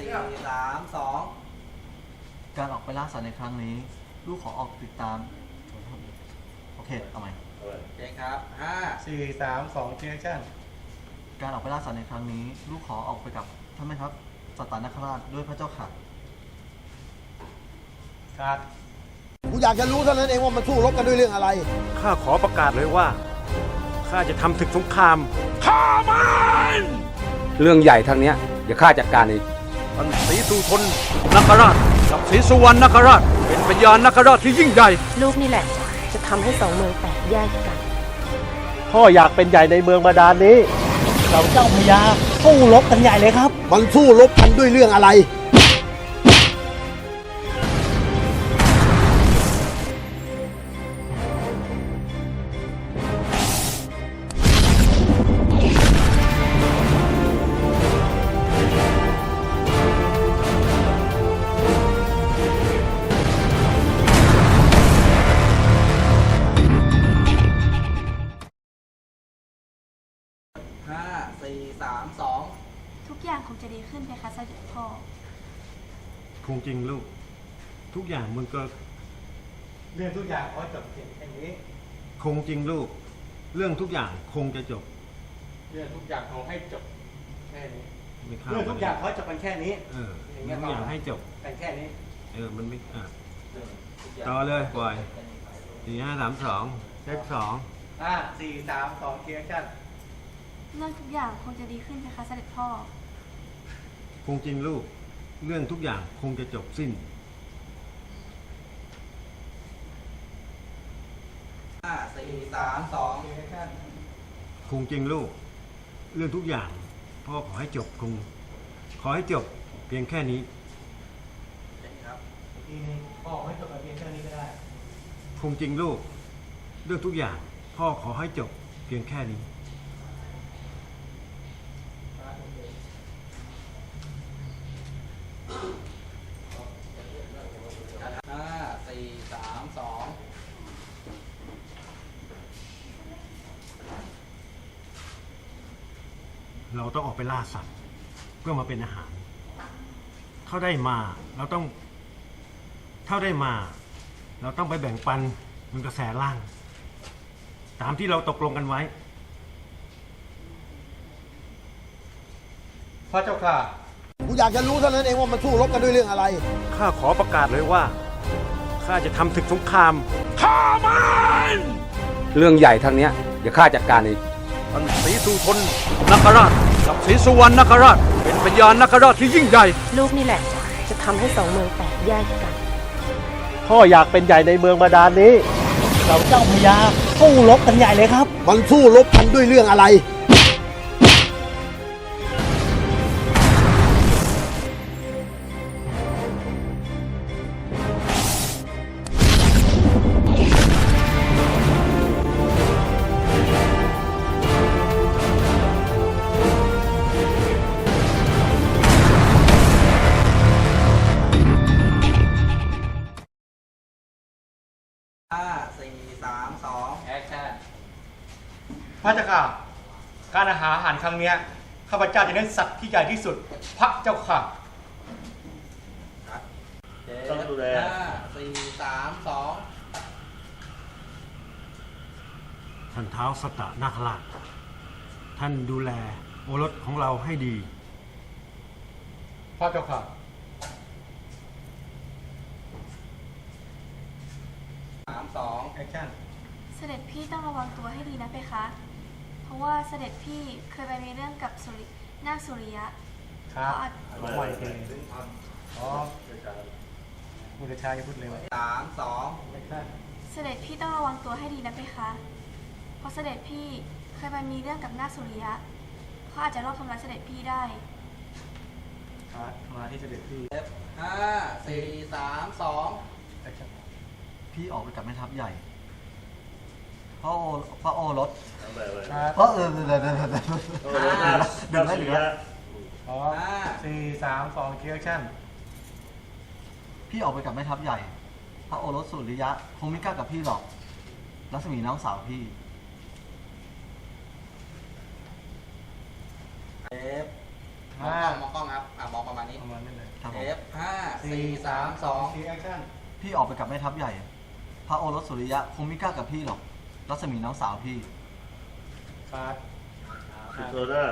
สี่สามสองการออกไปล่าสัตว์ในครั้งนี้ ลูกขอออกติดตาม โอเคเอาใหม่โอเคครับห้าสี่สามสองเช็คชั่นการออกไปล่าสัตว์ในครั้งนี้ ลูกขอออกไปกับท่านแม่ทัพสัตตานคราชด้วยพระเจ้าค่ะครับกูอยากจะรู้เท่านั้นเองว่ามันสู้รบกันด้วยเรื่องอะไร ข้าขอประกาศเลยว่า ข้าจะทำศึกสงครามเรื่องใหญ่ทางเนี้ย เดี๋ยวข้าจัดการเอง ท่านศรีสุทนนคราชกับศรีสุวรรณนคราช เป็นพญานคราชที่ยิ่งใหญ่ ลูกนี่แหละ จะทำให้สองเมืองแตกแยกกัน พ่ออยากเป็นใหญ่ในเมืองบาดาลนี้ เราเจ้าพญาสู้รบกันใหญ่เลยครับ มันสู้รบกันด้วยเรื่องอะไร ห้าสี่สามสองทุกอย่างคงจะดีขึ้นไหมคะเสด็จพ่อ คงจริงลูก ทุกอย่างมันก็เรื่องทุกอย่างเขาจบเพียงแค่นี้ คงจริงลูก เรื่องทุกอย่างคงจะจบเรื่องทุกอย่างเขาให้จบแค่นี้ ไม่ข้าเรื่องทุกอย่างเขาจบกันแค่นี้ เออเรื่องทุกอย่างให้จบกันแค่นี้ เออมันไม่อะต่อเลยปล่อยสี่ห้าสามสองเช็คสองห้าสี่สามสองเช็คชั่น เรื่องทุกอย่างคงจะดีขึ้นไหมคะเสด็จพ่อ คงจริงลูก เรื่องทุกอย่างคงจะจบสิ้น ห้าสี่สามสองเช็คชั่นคงจริงลูก เรื่องทุกอย่าง พ่อขอให้จบคง ขอให้จบเพียงแค่นี้เช็คครับอีกทีนึงพ่อให้จบกันเพียงแค่นี้ก็ได้ คงจริงลูก เรื่องทุกอย่าง พ่อขอให้จบเพียงแค่นี้ ห้าสี่สามสอง เราต้องออกไปล่าสัตว์เพื่อมาเป็นอาหาร เท่าได้มาเราต้อง เท่าได้มา เราต้องไปแบ่งปันบนกระแสล่าง ตามที่เราตกลงกันไว้ พระเจ้าค่ะ กูอยากจะรู้เท่านั้นเองว่ามันสู้รบกันด้วยเรื่องอะไร ข้าขอประกาศเลยว่า ข้าจะทำศึกสงคราม เรื่องใหญ่ทางเนี้ยเดี๋ยวข้าจัดการเอง ท่านศรีสุทนนคราชกับศรีสุวรรณนคราช เป็นพญานคราชที่ยิ่งใหญ่ ลูกนี่แหละ จะทำให้สองเมืองแตกแยกกัน พ่ออยากเป็นใหญ่ในเมืองบาดาลนี้ เราเจ้าพญาสู้รบกันใหญ่เลยครับ มันสู้รบกันด้วยเรื่องอะไร พระเจ้าค่ะ การอาหารอาหารครั้งเนี้ยข้าพเจ้าจะเน้นสัตว์ที่ใหญ่ที่สุด พระเจ้าค่ะ ต้องดูแล ห้าสี่สามสองท่านเท้าวสตตนาคราชท่านดูแลโอรสของเราให้ดี พระเจ้าค่ะ สามสองแอคชั่น เสด็จพี่ต้องระวังตัวให้ดีนะเพคะ เพราะว่าเสด็จพี่เคยไปมีเรื่องกับสุรินาคสุริยะครับเขาอาจขอใหม่ทีอ๋อมุตชาอย่าพูดเร็วสามสองแอคชั่นเสด็จพี่ต้องระวังตัวให้ดีนะเพคะ เพราะเสด็จพี่เคยไปมีเรื่องกับนาคสุริยะเขาอาจจะรอบทำร้ายเสด็จพี่ได้ครับมาที่เสด็จพี่ห้าสี่สามสองแอคชั่นพี่ออกไปกับแม่ทัพใหญ่ พระโอพระโอรสพระเออเดี๋ยวเดี๋ยวเดี๋ยวเดี๋ยวเดี๋ยวเดี๋ยวเดี๋ยวพร้อมสี่สามสองเคียร์ชั่นพี่ออกไปกับแม่ทัพใหญ่ พระโอรสสุริยะ คงไม่กล้ากับพี่หรอก รัศมีน้องสาวพี่เอฟห้ามองกล้องครับอะมองประมาณนี้ประมาณนี้เลยเอฟห้าสี่สามสองเคียร์ชั่นพี่ออกไปกับแม่ทัพใหญ่ พระโอรสสุริยะ คงไม่กล้ากับพี่หรอก รัศมีน้องสาวพี่ ครับ ติดโซดา